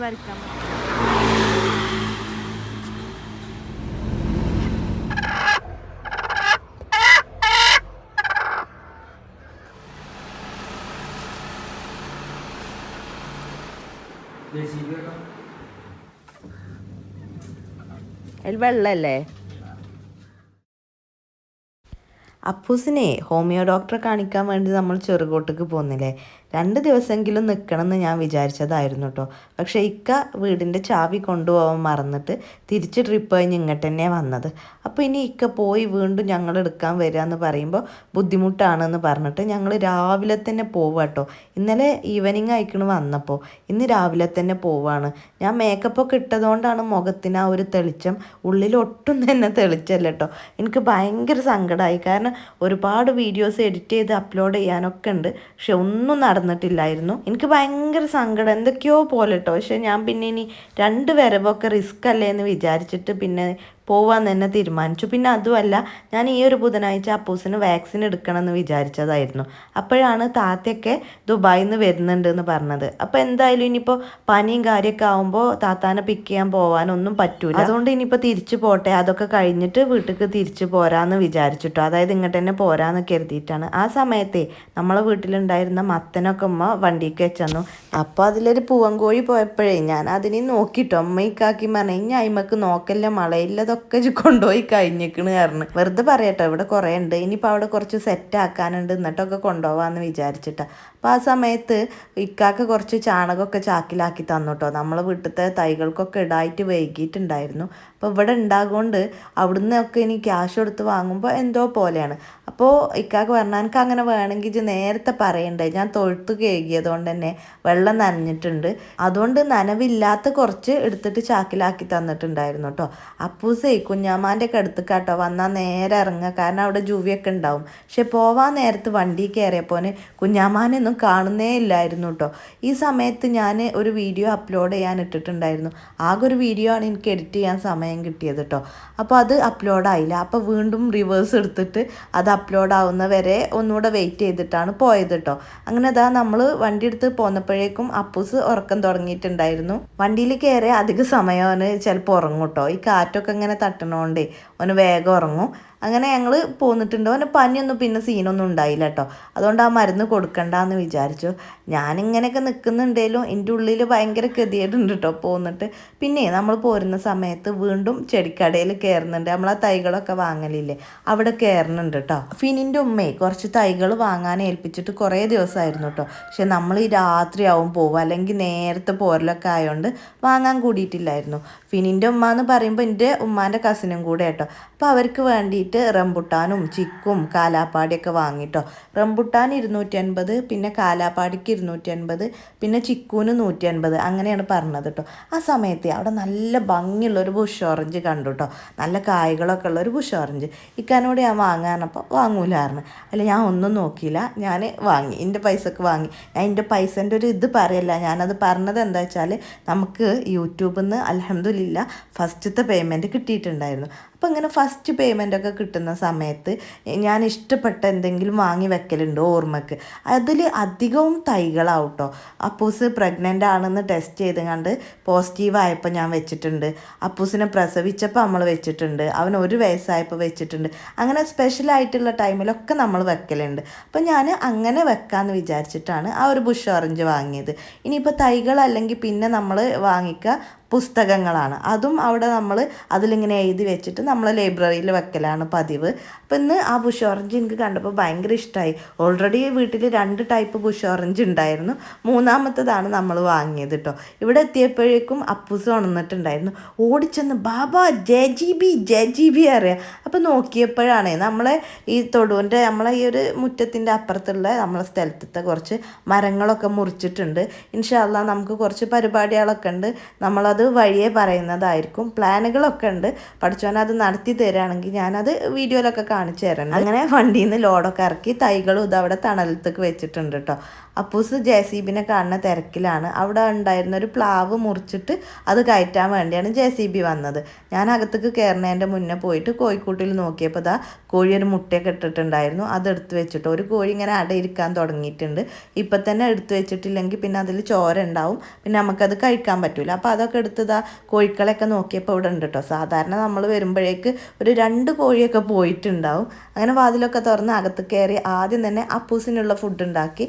പറിക്കാൻ പറ്റും. അതിൽ വെള്ളല്ലേ അപ്പൂസിനെ ഹോമിയോ ഡോക്ടറെ കാണിക്കാൻ വേണ്ടി നമ്മൾ ചെറുകോട്ടേക്ക് പോകുന്നില്ലേ രണ്ട് ദിവസമെങ്കിലും നിൽക്കണം എന്ന് ഞാൻ വിചാരിച്ചതായിരുന്നു കേട്ടോ പക്ഷേ ഇക്ക വീടിന്റെ ചാവി കൊണ്ടുപോകാൻ മറന്നിട്ട് തിരിച്ച് ട്രിപ്പ് കഴിഞ്ഞ് ഇങ്ങോട്ട് തന്നെ വന്നത്. അപ്പോൾ ഇനി ഇക്ക പോയി വീണ്ടും ഞങ്ങൾ എടുക്കാൻ വരിക എന്ന് പറയുമ്പോൾ ബുദ്ധിമുട്ടാണെന്ന് പറഞ്ഞിട്ട് ഞങ്ങൾ രാവിലെ തന്നെ പോവുക കേട്ടോ ഇന്നലെ ഈവനിങ് ആയിക്കണ് വന്നപ്പോൾ ഇന്ന് രാവിലെ തന്നെ പോവാണ്. ഞാൻ മേക്കപ്പൊക്കെ ഇട്ടതുകൊണ്ടാണ് മുഖത്തിന് ആ ഒരു തെളിച്ചം ഉള്ളിൽ ഒട്ടും തന്നെ തെളിച്ചല്ല കേട്ടോ എനിക്ക് ഭയങ്കര സങ്കടമായി. കാരണം ഒരുപാട് വീഡിയോസ് എഡിറ്റ് ചെയ്ത് അപ്ലോഡ് ചെയ്യാനൊക്കെ ഉണ്ട്. പക്ഷെ ഒന്നും നടന്നിട്ടില്ലായിരുന്നു എനിക്ക് ഭയങ്കര സങ്കടം. എന്തൊക്കെയോ പോലെ കേട്ടോ പക്ഷെ ഞാൻ പിന്നെ ഇനി രണ്ട് വരവൊക്കെ റിസ്ക് അല്ലേ എന്ന് വിചാരിച്ചിട്ട് പിന്നെ പോവാൻ തന്നെ തീരുമാനിച്ചു. പിന്നെ അതുമല്ല ഞാൻ ഈ ഒരു ബുധനാഴ്ച അപ്പൂസിന് വാക്സിൻ എടുക്കണം എന്ന് വിചാരിച്ചതായിരുന്നു. അപ്പോഴാണ് താത്തയൊക്കെ ദുബായിൽ നിന്ന് വരുന്നുണ്ട് എന്ന് പറഞ്ഞത്. അപ്പോൾ എന്തായാലും ഇനിയിപ്പോൾ പനിയും കാര്യമൊക്കെ ആകുമ്പോൾ താത്താനെ പിക്ക് ചെയ്യാൻ പോകാനൊന്നും പറ്റൂല. അതുകൊണ്ട് ഇനിയിപ്പോൾ തിരിച്ചു പോട്ടെ അതൊക്കെ കഴിഞ്ഞിട്ട് വീട്ടിലേക്ക് തിരിച്ചു പോരാന്ന് വിചാരിച്ചിട്ടോ. അതായത് ഇങ്ങോട്ട് തന്നെ പോരാന്ന് കരുതിയിട്ടാണ്. ആ സമയത്തെ നമ്മളെ വീട്ടിലുണ്ടായിരുന്ന മത്തനൊക്കെ ഉമ്മ വണ്ടിക്ക് വെച്ചന്നു. അപ്പോൾ അതിലൊരു പൂവൻകോഴി പോയപ്പോഴേ ഞാൻ അതിനെ നോക്കിട്ടോ. അമ്മയ്ക്കാക്കി പറഞ്ഞു ഇനി അയിമക്ക് നോക്കല്ല മളയില്ലതൊക്കെ ഇജ്ജ് കൊണ്ടുപോയി കഴിഞ്ഞിക്കണ് കാരണം വെറുതെ പറയട്ടോ ഇവിടെ കുറേ ഉണ്ട്. ഇനിയിപ്പോൾ അവിടെ കുറച്ച് സെറ്റ് ആക്കാനുണ്ട്. എന്നിട്ടൊക്കെ കൊണ്ടുപോകാമെന്ന് വിചാരിച്ചിട്ട. അപ്പോൾ ആ സമയത്ത് ഇക്കാക്ക് കുറച്ച് ചാണകമൊക്കെ ചാക്കിലാക്കി തന്നോട്ടോ. നമ്മളെ വീട്ടിലത്തെ തൈകൾക്കൊക്കെ ഇടായിട്ട് വൈകിയിട്ടുണ്ടായിരുന്നു. അപ്പോൾ ഇവിടെ ഉണ്ടാകൊണ്ട് അവിടുന്ന് ഒക്കെ ഇനി ക്യാഷ് കൊടുത്ത് വാങ്ങുമ്പോൾ എന്തോ പോലെയാണ്. അപ്പോൾ ഇക്കാക്ക് പറഞ്ഞാൽ എനിക്ക് അങ്ങനെ വേണമെങ്കിൽ ഇത് നേരത്തെ പറയണ്ടേ? ഞാൻ തൊഴുത്ത് കേകിയതുകൊണ്ട് തന്നെ വെള്ളം നനഞ്ഞിട്ടുണ്ട്. അതുകൊണ്ട് നനവില്ലാത്ത കുറച്ച് എടുത്തിട്ട് ചാക്കിലാക്കി തന്നിട്ടുണ്ടായിരുന്നു കേട്ടോ അപ്പൂസേ കുഞ്ഞാമാന്റെ ഒക്കെ അടുത്ത് കേട്ടോ വന്നാൽ നേരെ ഇറങ്ങുക. കാരണം അവിടെ ജൂവിയൊക്കെ ഉണ്ടാവും. പക്ഷെ പോവാൻ നേരത്ത് വണ്ടി കയറിയപ്പോന് കുഞ്ഞാമാനൊന്നും കാണുന്നേ ഇല്ലായിരുന്നു കേട്ടോ ഈ സമയത്ത് ഞാൻ ഒരു വീഡിയോ അപ്ലോഡ് ചെയ്യാൻ ഇട്ടിട്ടുണ്ടായിരുന്നു. ആകെ ഒരു വീഡിയോ ആണ് എനിക്ക് എഡിറ്റ് ചെയ്യാൻ സമയം കിട്ടിയത് കേട്ടോ അപ്പോൾ അത് അപ്ലോഡ് ആയില്ല. അപ്പോൾ വീണ്ടും റിവേഴ്സ് എടുത്തിട്ട് അത് അപ്ലോഡ് ആവുന്ന വരെ ഒന്നുകൂടെ വെയിറ്റ് ചെയ്തിട്ടാണ് പോയത് കേട്ടോ അങ്ങനെ അതാ നമ്മൾ വണ്ടി എടുത്ത് പോന്നപ്പോഴേക്കും അപ്പൂസ് ഉറക്കം തുടങ്ങിയിട്ടുണ്ടായിരുന്നു. വണ്ടിയിൽ കയറി അധിക സമയം അവന് ചിലപ്പോൾ ഉറങ്ങും കേട്ടോ ഈ കാറ്റൊക്കെ ഇങ്ങനെ തട്ടണോണ്ടേ അവന് വേഗം ഉറങ്ങും. അങ്ങനെ ഞങ്ങൾ പോന്നിട്ടുണ്ട്. അവന് പനിയൊന്നും പിന്നെ സീനൊന്നും ഉണ്ടായില്ല കേട്ടോ അതുകൊണ്ട് ആ മരുന്ന് കൊടുക്കണ്ടെന്ന് വിചാരിച്ചു. ഞാനിങ്ങനെയൊക്കെ നിൽക്കുന്നുണ്ടെങ്കിലും എന്റെ ഉള്ളിൽ ഭയങ്കര ഗതികേടുണ്ട് കേട്ടോ പോന്നിട്ട്. പിന്നെ നമ്മൾ പോരുന്ന സമയത്ത് വീണ്ടും ചെടിക്കടയിൽ കയറുന്നുണ്ട് നമ്മൾ ആ തൈകളൊക്കെ വാങ്ങലില്ലേ? അവിടെ കയറുന്നുണ്ട് കേട്ടോ ഫിനിന്റെ ഉമ്മയെ കുറച്ച് തൈകൾ വാങ്ങാൻ ഏൽപ്പിച്ചിട്ട് കുറേ ദിവസമായിരുന്നു കേട്ടോ പക്ഷെ നമ്മൾ ഈ രാത്രിയാവും പോവുക. അല്ലെങ്കിൽ നേരത്തെ പോരലൊക്കെ ആയതുകൊണ്ട് വാങ്ങാൻ കൂടിയിട്ടില്ലായിരുന്നു. ഫിനിന്റെ ഉമ്മ എന്ന് പറയുമ്പോൾ എന്റെ ഉമ്മാന്റെ കസിനും കൂടെ കേട്ടോ അപ്പോൾ അവർക്ക് വേണ്ടിയിട്ട് റംബുട്ടാനും ചിക്കും കാലാപ്പാടിയൊക്കെ വാങ്ങിട്ടോ. റംബുട്ടാൻ ഇരുന്നൂറ്റി അൻപത് പിന്നെ കാലാപ്പാടിക്ക് ഇരുന്നൂറ്റി അൻപത് പിന്നെ ചിക്കൂന് നൂറ്റി അൻപത് അങ്ങനെയാണ് പറഞ്ഞത് കേട്ടോ ആ സമയത്ത് അവിടെ നല്ല ഭംഗിയുള്ളൊരു ബുഷ് ഓറഞ്ച് കണ്ടു കേട്ടോ നല്ല കായ്കളൊക്കെ ഉള്ള ഒരു ബുഷ് ഓറഞ്ച് ഇക്കാനോട് ഞാൻ വാങ്ങാനപ്പോൾ വാങ്ങൂലായിരുന്നു അല്ല ഞാൻ ഒന്നും നോക്കിയില്ല. ഞാൻ വാങ്ങി. എന്റെ പൈസക്ക് വാങ്ങി. ഞാൻ എന്റെ പൈസന്റെ ഒരു ഇത് പറയല്ല. ഞാനത് പറഞ്ഞത് എന്താ വെച്ചാൽ നമുക്ക് യൂട്യൂബിൽ നിന്ന് അലഹമില്ല ഫസ്റ്റത്തെ പേയ്മെന്റ് കിട്ടിയിട്ടുണ്ടായിരുന്നു. അപ്പോൾ ഇങ്ങനെ ഫസ്റ്റ് പേയ്മെന്റ് ഒക്കെ കിട്ടുന്ന സമയത്ത് ഞാൻ ഇഷ്ടപ്പെട്ട എന്തെങ്കിലും വാങ്ങി വെക്കലുണ്ട് ഓർമ്മക്ക്? അതിൽ അധികവും തൈകളാവും കേട്ടോ അപ്പൂസ് പ്രഗ്നന്റ് ആണെന്ന് ടെസ്റ്റ് ചെയ്ത് കണ്ട് പോസിറ്റീവ് ആയപ്പോൾ ഞാൻ വെച്ചിട്ടുണ്ട്. അപ്പൂസിനെ പ്രസവിച്ചപ്പോൾ നമ്മൾ വെച്ചിട്ടുണ്ട്. അവൻ ഒരു വയസ്സായപ്പോൾ വെച്ചിട്ടുണ്ട്. അങ്ങനെ സ്പെഷ്യലായിട്ടുള്ള ടൈമിലൊക്കെ നമ്മൾ വെക്കലുണ്ട്. അപ്പം ഞാൻ അങ്ങനെ വെക്കാമെന്ന് വിചാരിച്ചിട്ടാണ് ആ ഒരു ബുഷ് ഓറഞ്ച് വാങ്ങിയത്. ഇനിയിപ്പോൾ തൈകൾ അല്ലെങ്കിൽ പിന്നെ നമ്മൾ വാങ്ങിക്കുക പുസ്തകങ്ങളാണ്. അതും അവിടെ നമ്മൾ അതിലിങ്ങനെ എഴുതി വെച്ചിട്ട് നമ്മൾ ലൈബ്രറിയിൽ വെക്കലാണ് പതിവ്. അപ്പം ഇന്ന് ആ ബുഷ് ഓറഞ്ച് എനിക്ക് കണ്ടപ്പോൾ ഭയങ്കര ഇഷ്ടമായി ഓൾറെഡി വീട്ടിൽ രണ്ട് ടൈപ്പ് ബുഷ് ഓറഞ്ച് ഉണ്ടായിരുന്നു. മൂന്നാമത്തതാണ് നമ്മൾ വാങ്ങിയത് കേട്ടോ ഇവിടെ എത്തിയപ്പോഴേക്കും അപ്പൂസ് ഉണർന്നിട്ടുണ്ടായിരുന്നു. ഓടിച്ചെന്ന് ബാബ J G B J G B അറിയാം. അപ്പം നോക്കിയപ്പോഴാണ് നമ്മളെ ഈ തൊടുവിന്റെ നമ്മളെ ഈ ഒരു മുറ്റത്തിന്റെ അപ്പുറത്തുള്ള നമ്മളെ സ്ഥലത്തത്തെ കുറച്ച് മരങ്ങളൊക്കെ മുറിച്ചിട്ടുണ്ട്. ഇൻഷാല്ല നമുക്ക് കുറച്ച് പരിപാടികളൊക്കെ ഉണ്ട്. നമ്മളത് വഴിയെ പറയുന്നതായിരിക്കും. പ്ലാനുകളൊക്കെ ഉണ്ട്. പഠിച്ചോൻ അത് നടത്തി തരാണെങ്കിൽ ഞാനത് വീഡിയോയിലൊക്കെ കാണിച്ചു തരണം അങ്ങനെ വണ്ടിയിൽ നിന്ന് ലോഡൊക്കെ ഇറക്കി തൈകളും ഇത് അവിടെ തണലത്തേക്ക് വെച്ചിട്ടുണ്ട് കേട്ടോ അപ്പൂസ് ജെസിബിനെ കാണുന്ന തിരക്കിലാണ്. അവിടെ ഉണ്ടായിരുന്ന ഒരു പ്ലാവ് മുറിച്ചിട്ട് അത് കയറ്റാൻ വേണ്ടിയാണ് ജെ സി ബി വന്നത്. ഞാൻ അകത്തേക്ക് കയറുന്നതിന്റെ മുന്നേ പോയിട്ട് കോഴിക്കൂട്ടിൽ നോക്കിയപ്പോൾ ഇതാ കോഴി ഒരു മുട്ടയൊക്കെ ഇട്ടിട്ടുണ്ടായിരുന്നു. അത് എടുത്തു വെച്ചിട്ട് ഒരു കോഴി ഇങ്ങനെ അടയിരിക്കാൻ തുടങ്ങിയിട്ടുണ്ട്. ഇപ്പം തന്നെ എടുത്തു വെച്ചിട്ടില്ലെങ്കിൽ പിന്നെ അതിൽ ചോര ഉണ്ടാവും. പിന്നെ നമുക്കത് കഴിക്കാൻ പറ്റില്ല അപ്പോൾ അതൊക്കെ എടുത്തതാ കോഴിക്കളെയൊക്കെ നോക്കിയപ്പോൾ ഇവിടെ ഉണ്ട് കേട്ടോ സാധാരണ നമ്മൾ വരുമ്പോഴേക്ക് ഒരു രണ്ട് കോഴിയൊക്കെ പോയിട്ടുണ്ടാവും. അങ്ങനെ വാതിലൊക്കെ തുറന്ന് അകത്ത് കയറി ആദ്യം തന്നെ അപ്പൂസിനുള്ള ഫുഡ് ഉണ്ടാക്കി.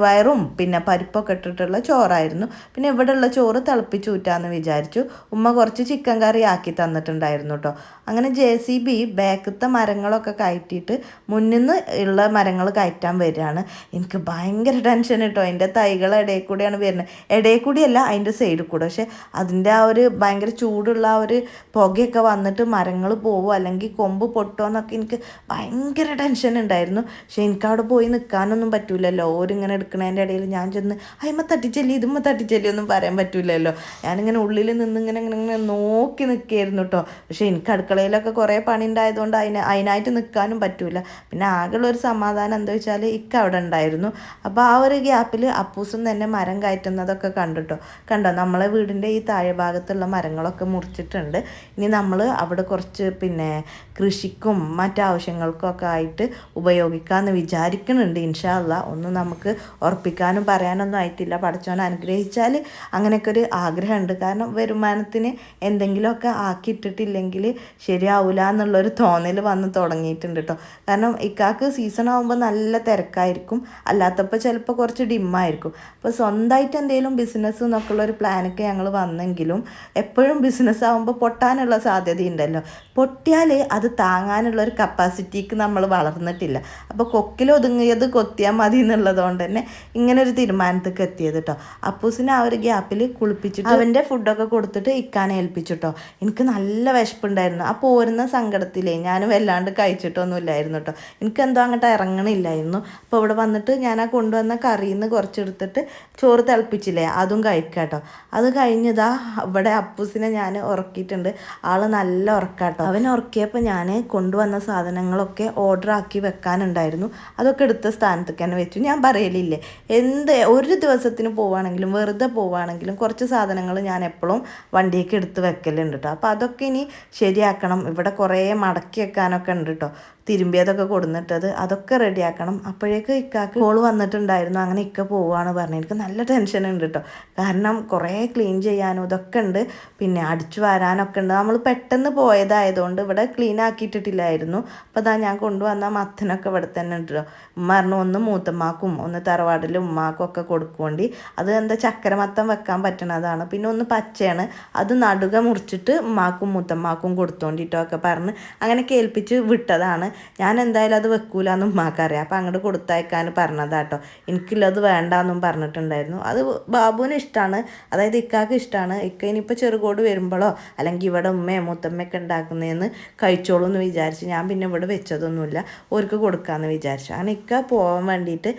ചെറുപയറും പിന്നെ പരിപ്പൊക്കെ ഇട്ടിട്ടുള്ള ചോറായിരുന്നു. പിന്നെ ഇവിടെയുള്ള ചോറ് തിളപ്പിച്ചൂറ്റാന്ന് വിചാരിച്ചു. ഉമ്മ കുറച്ച് ചിക്കൻ കറി ആക്കി തന്നിട്ടുണ്ടായിരുന്നു കേട്ടോ അങ്ങനെ ജെ സി ബി ബാക്കത്തെ മരങ്ങളൊക്കെ കയറ്റിയിട്ട് മുന്നിൽ നിന്ന് ഉള്ള മരങ്ങൾ കയറ്റാൻ വരികയാണ്. എനിക്ക് ഭയങ്കര ടെൻഷൻ കേട്ടോ അതിന്റെ തൈകൾ ഇടയിൽ കൂടെയാണ് വരുന്നത്. ഇടയിൽ കൂടിയല്ല അതിന്റെ സൈഡിൽ കൂടെ. പക്ഷേ അതിന്റെ ആ ഒരു ഭയങ്കര ചൂടുള്ള ആ ഒരു പുകയൊക്കെ വന്നിട്ട് മരങ്ങൾ പോവോ അല്ലെങ്കിൽ കൊമ്പ് പൊട്ടുമോ എന്നൊക്കെ എനിക്ക് ഭയങ്കര ടെൻഷൻ ഉണ്ടായിരുന്നു. പക്ഷേ എനിക്ക് അവിടെ പോയി നിൽക്കാനൊന്നും പറ്റൂലല്ലോ. ഓരിങ്ങനെ എടുക്കണതിന്റെ ഇടയിൽ ഞാൻ ചെന്ന് അയ്മ തട്ടിച്ചെല്ലി ഇതുമ്മ തട്ടിച്ചെല്ലി ഒന്നും പറയാൻ പറ്റൂലല്ലോ. ഞാനിങ്ങനെ ഉള്ളിൽ നിന്ന് ഇങ്ങനെ ഇങ്ങനെ നോക്കി നിൽക്കുകയായിരുന്നു കേട്ടോ പക്ഷേ എനിക്ക് അടുക്കളയിലൊക്കെ കുറേ പണി ഉണ്ടായതുകൊണ്ട് അതിന് അതിനായിട്ട് നിൽക്കാനും പറ്റൂല. പിന്നെ ആകെയുള്ള ഒരു സമാധാനം എന്താ വെച്ചാൽ ഇക്ക അവിടെ ഉണ്ടായിരുന്നു. അപ്പോൾ ആ ഒരു ഗ്യാപ്പിൽ അപ്പൂസും തന്നെ മരം കയറ്റുന്നതൊക്കെ കണ്ടിട്ടോ കണ്ടോ? നമ്മളെ വീടിന്റെ ഈ താഴെ ഭാഗത്തുള്ള മരങ്ങളൊക്കെ മുറിച്ചിട്ടുണ്ട്. ഇനി നമ്മൾ അവിടെ കുറച്ച് പിന്നെ കൃഷിക്കും മറ്റാവശ്യങ്ങൾക്കും ഒക്കെ ആയിട്ട് ഉപയോഗിക്കാമെന്ന് വിചാരിക്കുന്നുണ്ട് ഇൻഷാല്ല ഒന്ന് നമുക്ക് ഉറപ്പിക്കാനും പറയാനൊന്നും ആയിട്ടില്ല. പഠിച്ചോൻ അനുഗ്രഹിച്ചാൽ അങ്ങനെയൊക്കെ ഒരു ആഗ്രഹമുണ്ട്. കാരണം വരുമാനത്തിന് എന്തെങ്കിലുമൊക്കെ ആക്കിയിട്ടിട്ടില്ലെങ്കിൽ ശരിയാവില്ല എന്നുള്ളൊരു തോന്നൽ വന്ന് തുടങ്ങിയിട്ടുണ്ട് കേട്ടോ. കാരണം ഇക്കാക്ക് സീസൺ ആകുമ്പോൾ നല്ല തിരക്കായിരിക്കും. അല്ലാത്തപ്പോൾ ചിലപ്പോൾ കുറച്ച് ഡിമ്മായിരിക്കും അപ്പോൾ സ്വന്തമായിട്ട് എന്തെങ്കിലും ബിസിനസ് എന്നൊക്കെ ഒരു പ്ലാനൊക്കെ ഞങ്ങൾ വന്നെങ്കിലും എപ്പോഴും ബിസിനസ് ആകുമ്പോൾ പൊട്ടാനുള്ള സാധ്യതയുണ്ടല്ലോ പൊട്ടിയാൽ അത് താങ്ങാനുള്ള ഒരു കപ്പാസിറ്റിക്ക് നമ്മൾ വളർന്നിട്ടില്ല. അപ്പോൾ കൊക്കിൽ ഒതുങ്ങിയത് കൊത്തിയാൽ മതി എന്നുള്ളതുകൊണ്ട് തന്നെ ഇങ്ങനെ ഒരു തീരുമാനത്തേക്ക് എത്തിയത് കേട്ടോ അപ്പൂസിനെ ആ ഒരു ഗ്യാപ്പിൽ കുളിപ്പിച്ചിട്ട് അവന്റെ ഫുഡൊക്കെ കൊടുത്തിട്ട് ഇക്കാനെ ഏൽപ്പിച്ചിട്ടോ. എനിക്ക് നല്ല വിശപ്പുണ്ടായിരുന്നു. ആ പോരുന്ന സങ്കടത്തിലേ ഞാൻ വല്ലാണ്ട് കഴിച്ചിട്ടൊന്നുമില്ലായിരുന്നു കേട്ടോ എനിക്ക് എന്തോ അങ്ങോട്ട് ഇറങ്ങണില്ലായിരുന്നു. അപ്പോൾ ഇവിടെ വന്നിട്ട് ഞാൻ ആ കൊണ്ടുവന്ന കറിയിൽ നിന്ന് കുറച്ചെടുത്തിട്ട് ചോറ് തിളപ്പിച്ചില്ലേ അതും കഴിക്കാം കേട്ടോ അത് കഴിഞ്ഞതാ ഇവിടെ അപ്പൂസിനെ ഞാൻ ഉറക്കിയിട്ടുണ്ട്. ആൾ നല്ല ഉറക്കാട്ടോ അവൻ ഉറക്കിയപ്പോൾ ഞാൻ കൊണ്ടുവന്ന സാധനങ്ങളൊക്കെ ഓർഡർ ആക്കി വെക്കാനുണ്ടായിരുന്നു. അതൊക്കെ എടുത്ത സ്ഥാനത്തേക്ക് തന്നെ വെച്ചു. ഞാൻ പറയലില്ലേ എന്ത് ഒരു ദിവസത്തിന് പോവുകയാണെങ്കിലും വെറുതെ പോവുകയാണെങ്കിലും കുറച്ച് സാധനങ്ങൾ ഞാൻ എപ്പോഴും വണ്ടിയൊക്കെ എടുത്ത് വെക്കലുണ്ട് കേട്ടോ അപ്പോൾ അതൊക്കെ ഇനി ശരിയാക്കണം. ഇവിടെ കുറേ മടക്കി വെക്കാനൊക്കെ ഉണ്ട് കേട്ടോ തിരുമ്പിയതൊക്കെ കൊടുന്നിട്ടത് അതൊക്കെ റെഡിയാക്കണം. അപ്പോഴേക്ക് ഇക്കാക്ക് കോൾ വന്നിട്ടുണ്ടായിരുന്നു. അങ്ങനെ ഇക്ക പോവാണ് പറഞ്ഞത് എനിക്ക് നല്ല ടെൻഷൻ ഉണ്ട് കേട്ടോ കാരണം കുറേ ക്ലീൻ ചെയ്യാനും ഇതൊക്കെ ഉണ്ട്. പിന്നെ അടിച്ചു വരാനൊക്കെ ഉണ്ട്. നമ്മൾ പെട്ടെന്ന് പോയതായതുകൊണ്ട് ഇവിടെ ക്ലീൻ ആക്കിയിട്ടിട്ടില്ലായിരുന്നു. അപ്പോൾ അതാ ഞാൻ കൊണ്ടുവന്ന മത്തനൊക്കെ ഇവിടെ തന്നെ ഉണ്ട് കേട്ടോ പറഞ്ഞു ഒന്ന് മൂത്തമാക്കും ഒന്ന് തറവാടിലും ഉമ്മാക്കും ഒക്കെ കൊടുക്കുകൊണ്ട് അത് എന്താ ചക്കരമത്തം വെക്കാൻ പറ്റണതാണ് പിന്നെ ഒന്ന് പച്ചയാണ്. അത് നടുക മുറിച്ചിട്ട് ഉമ്മാക്കും മുത്തമ്മാക്കും കൊടുത്തോണ്ടിട്ടോ ഒക്കെ പറഞ്ഞ് അങ്ങനെ കേൾപ്പിച്ച് വിട്ടതാണ്. ഞാൻ എന്തായാലും അത് വെക്കൂല എന്ന് ഉമ്മാക്കറിയാം. അപ്പം അങ്ങോട്ട് കൊടുത്തയക്കാൻ പറഞ്ഞതാട്ടോ. എനിക്കുള്ളത് വേണ്ടാന്നും പറഞ്ഞിട്ടുണ്ടായിരുന്നു. അത് ബാബുവിന് ഇഷ്ടമാണ് അതായത് ഇക്കാക്ക് ഇഷ്ടമാണ് ഇക്ക ഇനിയിപ്പോൾ ചെറുകോട് വരുമ്പോഴോ അല്ലെങ്കിൽ ഇവിടെ ഉമ്മയോ മുത്തമ്മയൊക്കെ ഉണ്ടാക്കുന്നതെന്ന് കഴിച്ചോളൂ എന്ന് വിചാരിച്ച് ഞാൻ പിന്നെ ഇവിടെ വെച്ചതൊന്നുമില്ല. ഓർക്ക് കൊടുക്കാമെന്ന് വിചാരിച്ചു. അങ്ങനെ ഇക്ക പോകാൻ വേണ്ടിയിട്ട്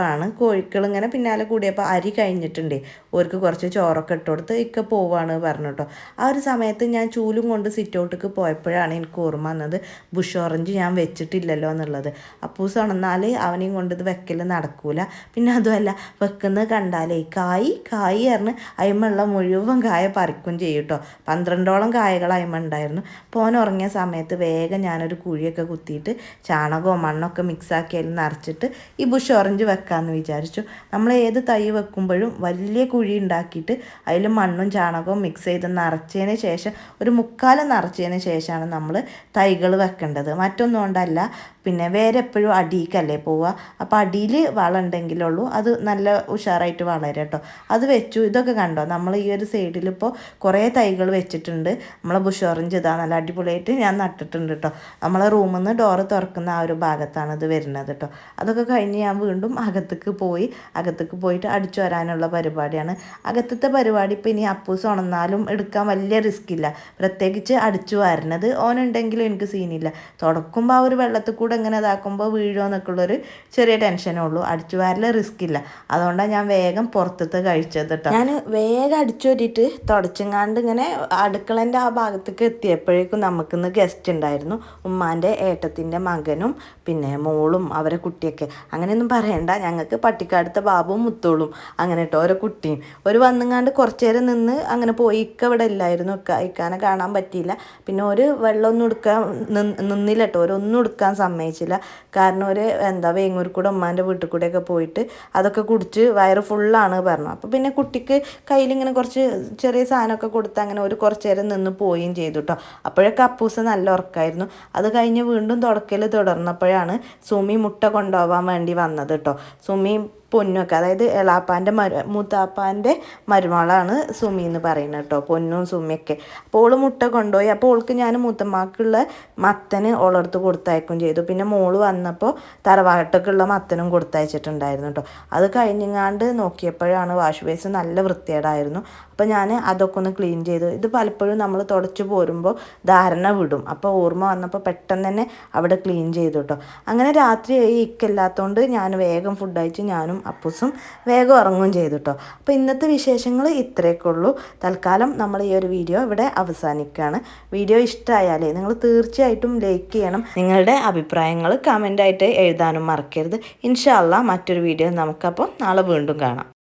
ഇറങ്ങിയപ്പോഴാണ് കോഴിക്കൾ ഇങ്ങനെ പിന്നാലെ കൂടിയപ്പോൾ അരി കഴിഞ്ഞിട്ടുണ്ട്. ഓർക്ക് കുറച്ച് ചോറൊക്കെ ഇട്ട് കൊടുത്ത് ഇക്ക പോവാണ് പറഞ്ഞു കേട്ടോ ആ ഒരു സമയത്ത് ഞാൻ ചൂലും കൊണ്ട് സിറ്റൗട്ടിക്ക് പോയപ്പോഴാണ് എനിക്ക് ഓർമ്മ വന്നത് ബുഷ് ഓറഞ്ച് ഞാൻ വെച്ചിട്ടില്ലല്ലോ എന്നുള്ളത്. അപ്പൂസ് ഉണന്നാൽ അവനെയും കൊണ്ട് ഇത് വെക്കൽ നടക്കൂല. പിന്നെ അതുമല്ല വെക്കുന്നത് കണ്ടാലേ കായ് കായ് പറഞ്ഞ് അയിമുള്ള മുഴുവൻ കായ പറിക്കും ചെയ്യും കേട്ടോ പന്ത്രണ്ടോളം കായകൾ അയിമ ഉണ്ടായിരുന്നു. പോൻ ഉറങ്ങിയ സമയത്ത് വേഗം ഞാനൊരു കുഴിയൊക്കെ കുത്തിയിട്ട് ചാണകവും മണ്ണൊക്കെ മിക്സാക്കി അതിൽ നിറച്ചിട്ട് ഈ ബുഷ് ഓറഞ്ച് വെക്കാമെന്ന് വിചാരിച്ചു. നമ്മൾ ഏത് തൈ വെക്കുമ്പോഴും വലിയ കുഴി ഉണ്ടാക്കിയിട്ട് അതിൽ മണ്ണും ചാണകവും മിക്സ് ചെയ്ത് നിറച്ചതിന് ശേഷം ഒരു മുക്കാലം നിറച്ചതിന് ശേഷമാണ് നമ്മൾ തൈകൾ വെക്കേണ്ടത്. മറ്റൊന്നും കൊണ്ടല്ല പിന്നെ വേറെ എപ്പോഴും അടിയിക്കല്ലേ പോവുക. അപ്പോൾ അടിയിൽ വളം ഉണ്ടെങ്കിലുള്ളൂ അത് നല്ല ഉഷാറായിട്ട് വളരും കേട്ടോ അത് വെച്ചു ഇതൊക്കെ കണ്ടോ? നമ്മൾ ഈ ഒരു സൈഡിൽ ഇപ്പോൾ കുറേ തൈകൾ വെച്ചിട്ടുണ്ട്. നമ്മളെ ബുഷ് ഇതാ നല്ല അടിപൊളിയായിട്ട് ഞാൻ നട്ടിട്ടുണ്ട് കേട്ടോ നമ്മളെ റൂമിൽ നിന്ന് ഡോറ് തുറക്കുന്ന ആ ഒരു ഭാഗത്താണ് ഇത് വരുന്നത് കേട്ടോ അതൊക്കെ കഴിഞ്ഞ് ഞാൻ വീണ്ടും അകത്തേക്ക് പോയി അകത്തേക്ക് പോയിട്ട് അടിച്ചു വരാനുള്ള പരിപാടിയാണ്. അകത്തത്തെ പരിപാടി ഇപ്പോൾ ഇനി അപ്പൂസ് ഉണന്നാലും എടുക്കാൻ വലിയ റിസ്ക് ഇല്ല. പ്രത്യേകിച്ച് അടിച്ചു വരുന്നത് ഓനുണ്ടെങ്കിലും എനിക്ക് സീനില്ല തുടക്കുമ്പോൾ ആ ഒരു വെള്ളത്തിൽ കൂടെ ഇങ്ങനെ ഇതാക്കുമ്പോൾ വീഴുമോ എന്നൊക്കെയുള്ളൊരു ചെറിയ ടെൻഷനേ ഉള്ളൂ. അടിച്ചു വാരൽ റിസ്ക് ഇല്ല. അതുകൊണ്ടാണ് ഞാൻ വേഗം പുറത്തത്തെ കഴിച്ചത് കേട്ടോ ഞാൻ വേഗം അടിച്ചു വരിയിട്ട് തുടച്ചങ്ങാണ്ട് ഇങ്ങനെ അടുക്കളന്റെ ആ ഭാഗത്തേക്ക് എത്തിയപ്പോഴേക്കും നമുക്കിന്ന് ഗസ്റ്റ് ഉണ്ടായിരുന്നു. ഉമ്മാന്റെ ഏട്ടത്തിന്റെ മകനും പിന്നെ മോളും അവരെ കുട്ടിയൊക്കെ. അങ്ങനെയൊന്നും പറയണ്ട. ഞങ്ങൾക്ക് പട്ടിക്കാടുത്ത ബാബും മുത്തോളും അങ്ങനെ കേട്ടോ ഓരോ കുട്ടിയും. ഒരു വന്നുങ്ങാണ്ട് കുറച്ചു നേരം നിന്ന് അങ്ങനെ പോയി. ഇക്ക ഇവിടെ ഇല്ലായിരുന്നു. ഇക്ക ഇക്കാനെ കാണാൻ പറ്റിയില്ല. പിന്നെ ഒരു വെള്ളമൊന്നും എടുക്കാൻ നിന്നില്ല കേട്ടോ ഒരൊന്നും എടുക്കാൻ സമ്മതിച്ചില്ല. കാരണം ഒരു എന്താ വേങ്ങൂർ കൂടെ ഉമ്മാന്റെ വീട്ടിൽ കൂടെയൊക്കെ പോയിട്ട് അതൊക്കെ കുടിച്ച് വയറ് ഫുള്ളാണ് പറഞ്ഞു. അപ്പോൾ പിന്നെ കുട്ടിക്ക് കയ്യിലിങ്ങനെ കുറച്ച് ചെറിയ സാധനമൊക്കെ കൊടുത്ത് അങ്ങനെ ഒരു കുറച്ച് നേരം നിന്ന് പോവുകയും ചെയ്തു കേട്ടോ അപ്പോഴൊക്കെ അപ്പൂസ് നല്ല ഉറക്കായിരുന്നു. അത് കഴിഞ്ഞ് വീണ്ടും തുടക്കൽ തുടർന്നപ്പോഴാണ് സുമി മുട്ട കൊണ്ടുപോകാൻ വേണ്ടി വന്നത് കേട്ടോ സുമി പൊന്നൊക്കെ അതായത് എളാപ്പാന്റെ മരു മൂത്താപ്പാന്റെ മരുമകളാണ് സുമി എന്ന് പറയുന്നത് കേട്ടോ പൊന്നും സുമിയൊക്കെ. അപ്പോൾ ഓൾ മുട്ട കൊണ്ടുപോയി അപ്പോൾ ഓൾക്ക് ഞാൻ മൂത്തമ്മാക്കുള്ള മത്തന് ഓളടുത്ത് കൊടുത്തയക്കും ചെയ്തു. പിന്നെ മോൾ വന്നപ്പോൾ തറവാട്ടൊക്കെയുള്ള മത്തനും കൊടുത്തയച്ചിട്ടുണ്ടായിരുന്നു കേട്ടോ. അത് കഴിഞ്ഞങ്ങാണ്ട് നോക്കിയപ്പോഴാണ് വാഷ് ബേസ് നല്ല വൃത്തികേടായിരുന്നു. അപ്പോൾ ഞാൻ അതൊക്കെ ഒന്ന് ക്ലീൻ ചെയ്തു. ഇത് പലപ്പോഴും നമ്മൾ തുടച്ച് പോരുമ്പോൾ ധാരണ വിടും. അപ്പോൾ ഓർമ്മ വന്നപ്പോൾ പെട്ടെന്ന് തന്നെ അവിടെ ക്ലീൻ ചെയ്തു കേട്ടോ. അങ്ങനെ രാത്രി ഇക്കല്ലാത്തതുകൊണ്ട് ഞാൻ വേഗം ഫുഡ് അയച്ച് ഞാനും അപ്പൂസും വേഗം ഉറങ്ങുകയും ചെയ്തു കേട്ടോ. അപ്പോൾ ഇന്നത്തെ വിശേഷങ്ങൾ ഇത്രയൊക്കെ ഉള്ളൂ തൽക്കാലം നമ്മൾ ഈ ഒരു വീഡിയോ ഇവിടെ അവസാനിക്കുകയാണ്. വീഡിയോ ഇഷ്ടമായാലേ നിങ്ങൾ തീർച്ചയായിട്ടും ലൈക്ക് ചെയ്യണം. നിങ്ങളുടെ അഭിപ്രായങ്ങൾ കമന്റായിട്ട് എഴുതാനും മറക്കരുത്. ഇൻഷാല്ല മറ്റൊരു വീഡിയോ നമുക്കപ്പോൾ നാളെ വീണ്ടും കാണാം.